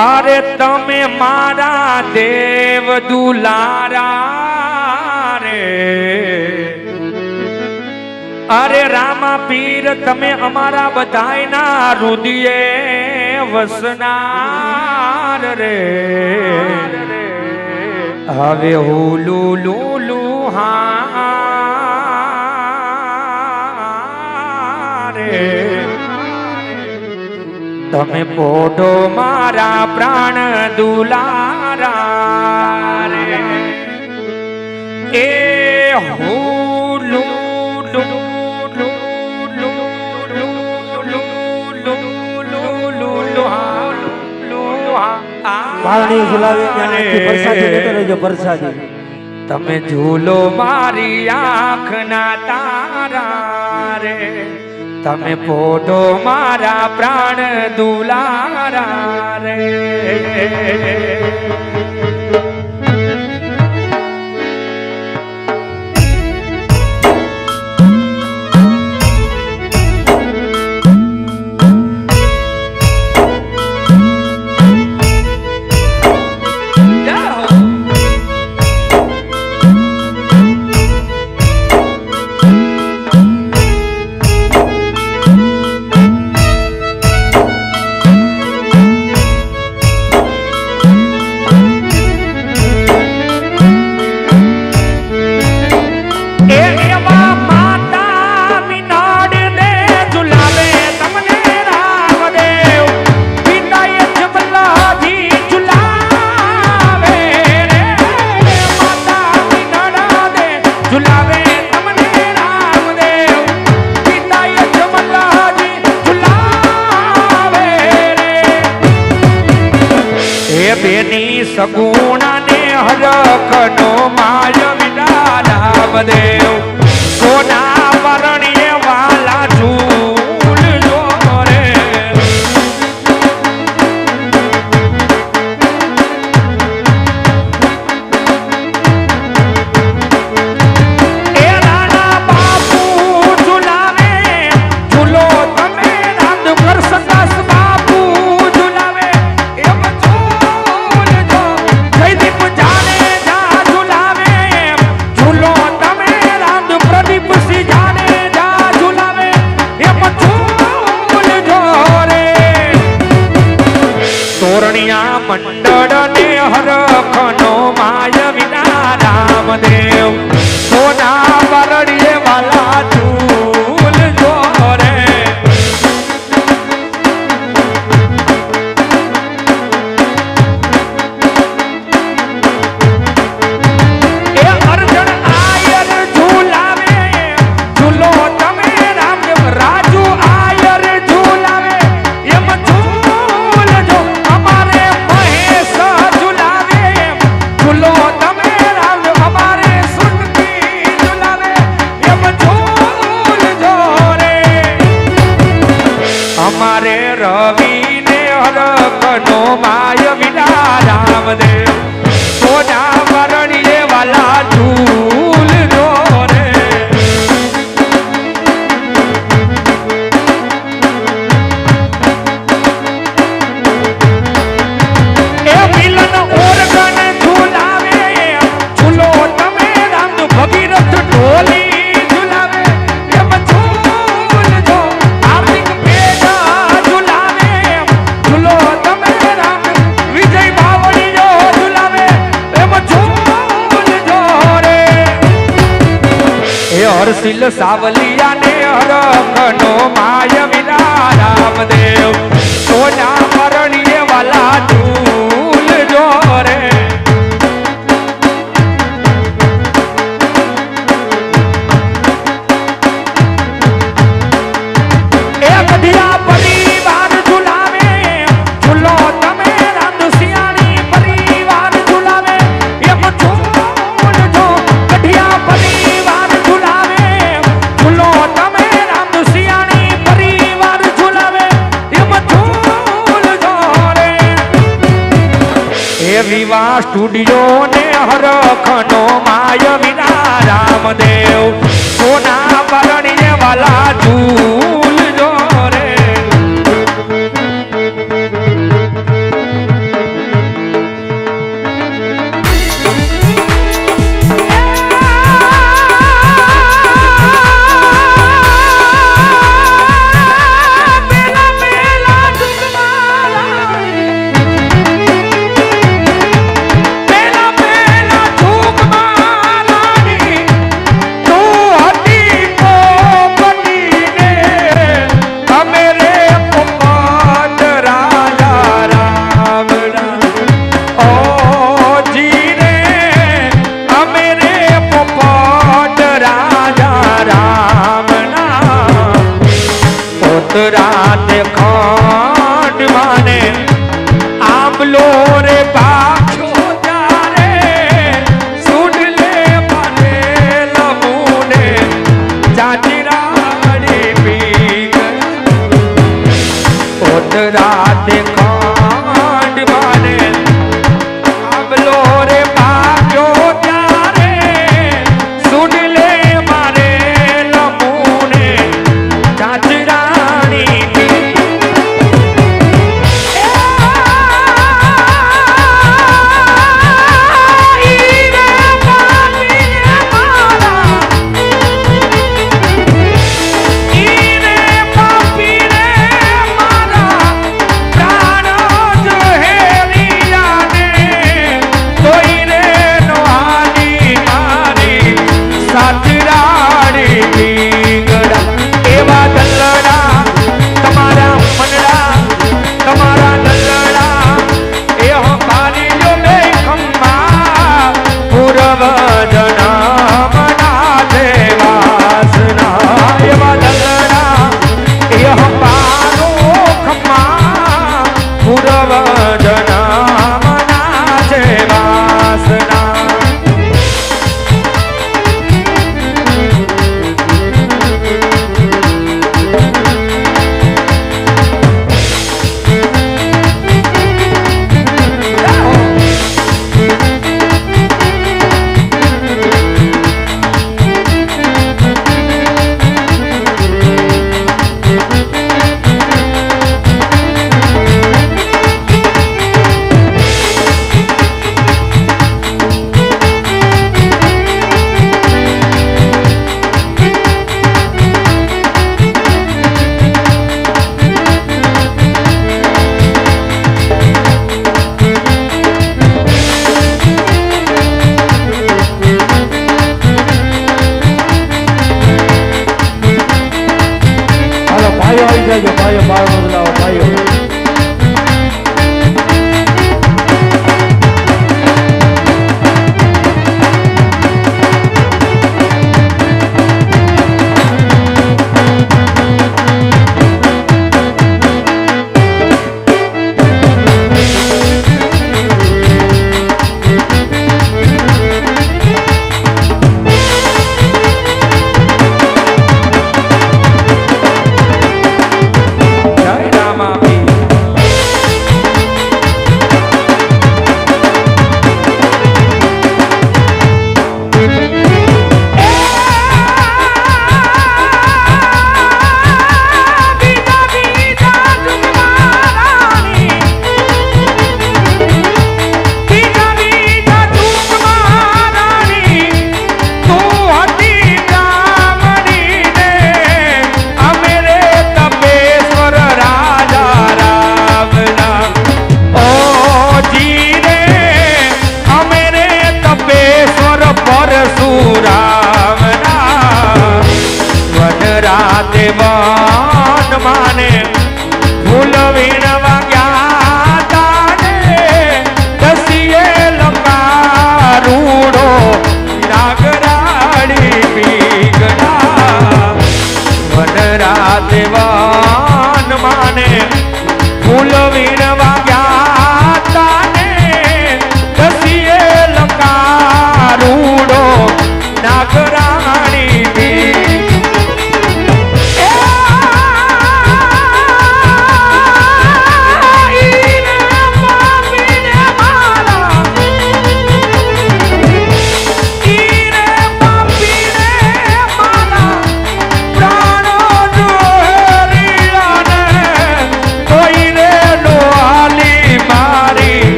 અરે તમે મારા દેવ દુલારા રે. અરે રામા પીર, તમે અમારા બધાયના રુદિયે વસનાર રે. હવે હુલુ લુ હા રે તમે પોઢોમાં મારા પ્રાણ દુલારા રે એ હું લુ લુ વાળણી ઝુલાવી અને પરસાદી લેતો રહેજો પરસાદી તમે ઝૂલો મારી આંખ ના તારા રે તમે પોટો મારા પ્રાણ દુલારા રે. corner. મારે રવિ ને હરકનો માય વિડા રામદેવ. સોના સુશીલ સાવલિયાને હરખનો માય વિના રામદેવ એ વિવાહ સ્ટુડિયો ને હરખનો માય વિના રામદેવ. સોના પરણી વાલા છું રાત ખંડ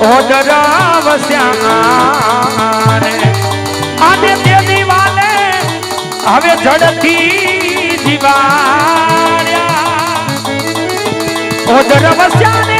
ઓડરા વસ્યા આજે તે દિવાલે હવે ઝડપથી જીવાડ્યા. ઓડરા વસ્યા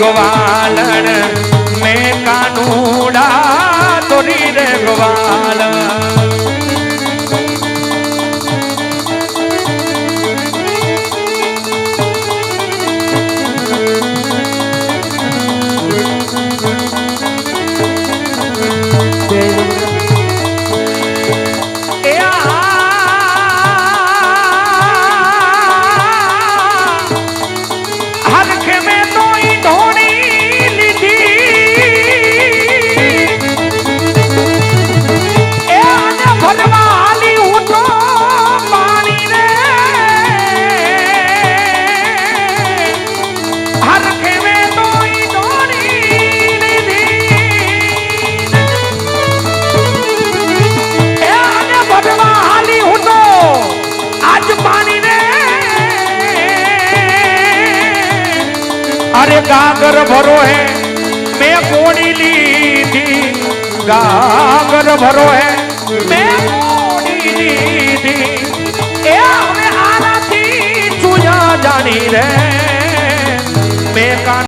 ગોવાલણ મેં કાનુડા તોરી રે ગોવાલણ. ગાગર ભરો હે. મેં મોડી દીધી એ હવે આનાથી ચૂયા જાણી રે. મેં કાન